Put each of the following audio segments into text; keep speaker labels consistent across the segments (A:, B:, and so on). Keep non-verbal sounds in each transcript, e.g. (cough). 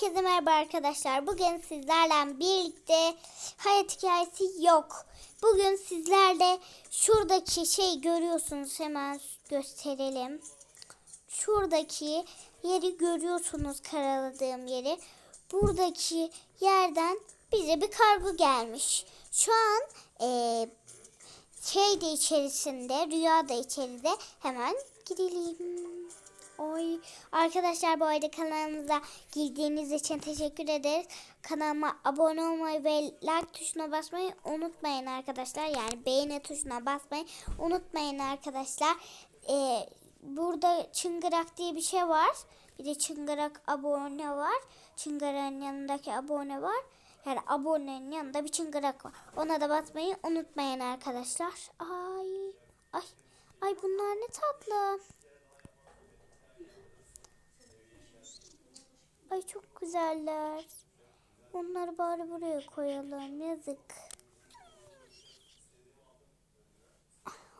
A: Herkese merhaba arkadaşlar. Bugün sizlerle birlikte hayat hikayesi yok. Bugün sizlerle şuradaki şey görüyorsunuz hemen gösterelim. Şuradaki yeri görüyorsunuz karaladığım yeri. Buradaki yerden bize bir kargo gelmiş. Şu an eee şey de içerisinde, rüya da içeride. Hemen gidelim. Oy arkadaşlar bu arada kanalımıza girdiğiniz için teşekkür ederiz. Kanalıma abone olmayı ve like tuşuna basmayı unutmayın arkadaşlar. Yani beğeni tuşuna basmayı unutmayın arkadaşlar. Ee, burada çıngırak diye bir şey var. Bir de çıngırak abone var. Çıngırak'ın yanındaki abone var. Yani abonenin yanında bir çıngırak var. Ona da basmayı unutmayın arkadaşlar. Ay ay ay bunlar ne tatlı. Ay çok güzeller. Onları bari buraya koyalım. Yazık.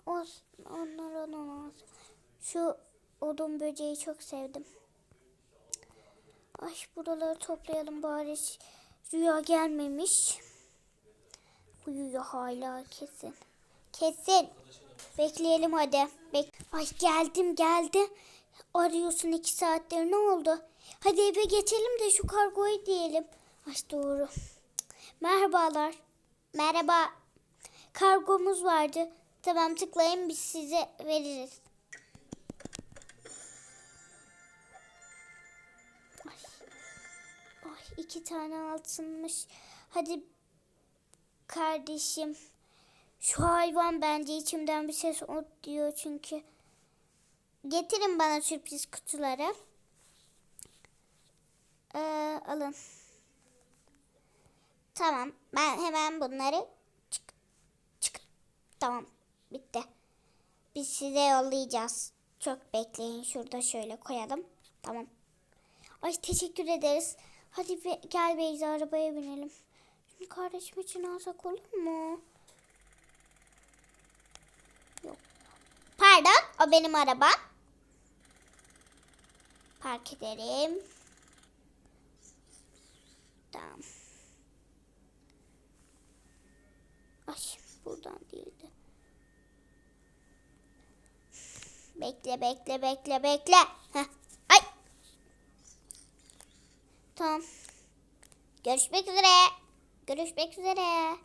A: Olsun. Onlar olmaz. Şu odun böceği çok sevdim. Ay buraları toplayalım bari. Rüya gelmemiş. Uyuyor hala kesin. Kesin. Bekleyelim hadi. Bek Ay geldim geldim. Arıyorsun iki saattir ne oldu? Hadi eve geçelim de şu kargoyu diyelim. Ay doğru. Merhabalar. Merhaba. Kargomuz vardı. Tamam tıklayın biz size veririz. Ay. Ay iki tane altınmış. Hadi kardeşim. Şu hayvan bence içimden bir ses ot diyor çünkü. Getirin bana sürpriz kutuları. Ee, alın. Tamam. Ben hemen bunları çık çık. Tamam. Bitti. Biz size yollayacağız. Çok bekleyin. Şurada şöyle koyalım. Tamam. Ay teşekkür ederiz. Hadi be, gel Beyza arabaya binelim. Şimdi kardeşim için alsak olur mu? Yok. Pardon. O benim arabam. Park ederim. Tamam. Ay buradan değildi. Bekle bekle bekle bekle. Heh. Ay. Tamam. Görüşmek üzere. Görüşmek üzere.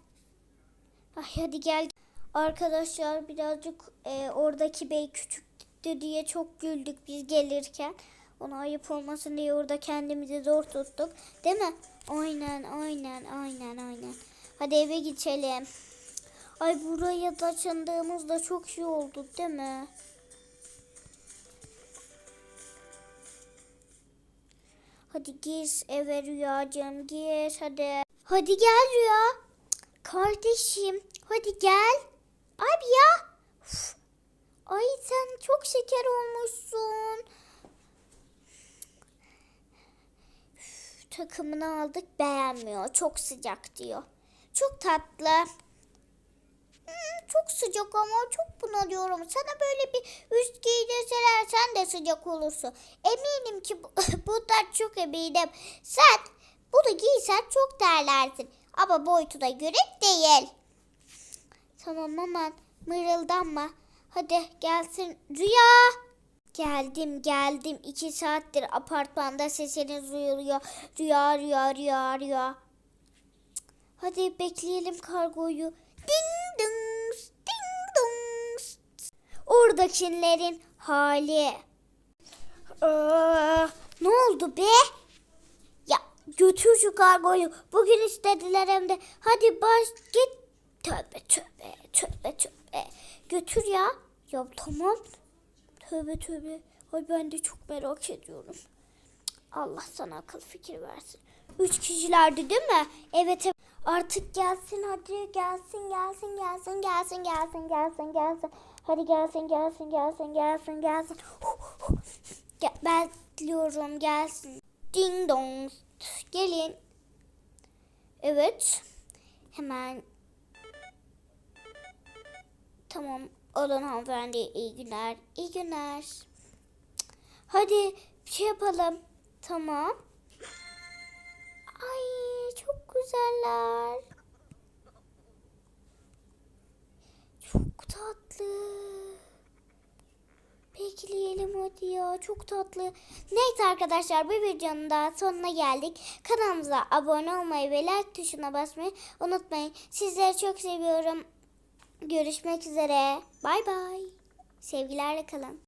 A: Ay hadi gel. Arkadaşlar birazcık e, oradaki bey küçüktü diye çok güldük biz gelirken. Ona ayıp olmasın diye orada kendimizi zor tuttuk. Değil mi? Aynen aynen aynen aynen. Hadi eve geçelim. Ay buraya taşındığımızda çok iyi oldu değil mi? Hadi gir eve rüyacığım gir hadi. Hadi gel rüya. Kardeşim hadi gel. Abi ya. Uf. Ay sen çok şeker olmuşsun. Takımını aldık beğenmiyor. Çok sıcak diyor. Çok tatlı. Hmm, çok sıcak ama çok bunalıyorum. Sana böyle bir üst giydirseler sen de sıcak olursun. Eminim ki bu, (laughs) bundan çok eminim. Sen bunu giysen çok terlersin. Ama boyutuna göre değil. Tamam aman mırıldanma. Hadi gelsin Rüya. Geldim geldim. İki saattir apartmanda sesiniz duyuluyor. Rüya rüya rüya rüya. Hadi bekleyelim kargoyu. Ding dong, ding dong. Oradakilerin hali. Aa, ne oldu be? Ya götür şu kargoyu. Bugün istediler hem de. Hadi baş git. Tövbe tövbe tövbe tövbe. Götür ya. Ya tamam. Tövbe tövbe. Ay ben de çok merak ediyorum. Allah sana akıl fikir versin. Üç kişilerdi değil mi? Evet evet. Artık gelsin hadi gelsin gelsin gelsin gelsin gelsin gelsin gelsin. Hadi gelsin gelsin gelsin gelsin gelsin. Gel, bekliyorum gelsin. Ding dong. Gelin. Evet. Hemen. Tamam. Alın hanımefendi. İyi günler. İyi günler. Hadi bir şey yapalım. Tamam. Ay çok güzeller. Çok tatlı. Bekleyelim hadi ya. Çok tatlı. Neyse arkadaşlar bir videonun daha sonuna geldik. Kanalımıza abone olmayı ve like tuşuna basmayı unutmayın. Sizleri çok seviyorum. Görüşmek üzere. Bay bay. Sevgilerle kalın.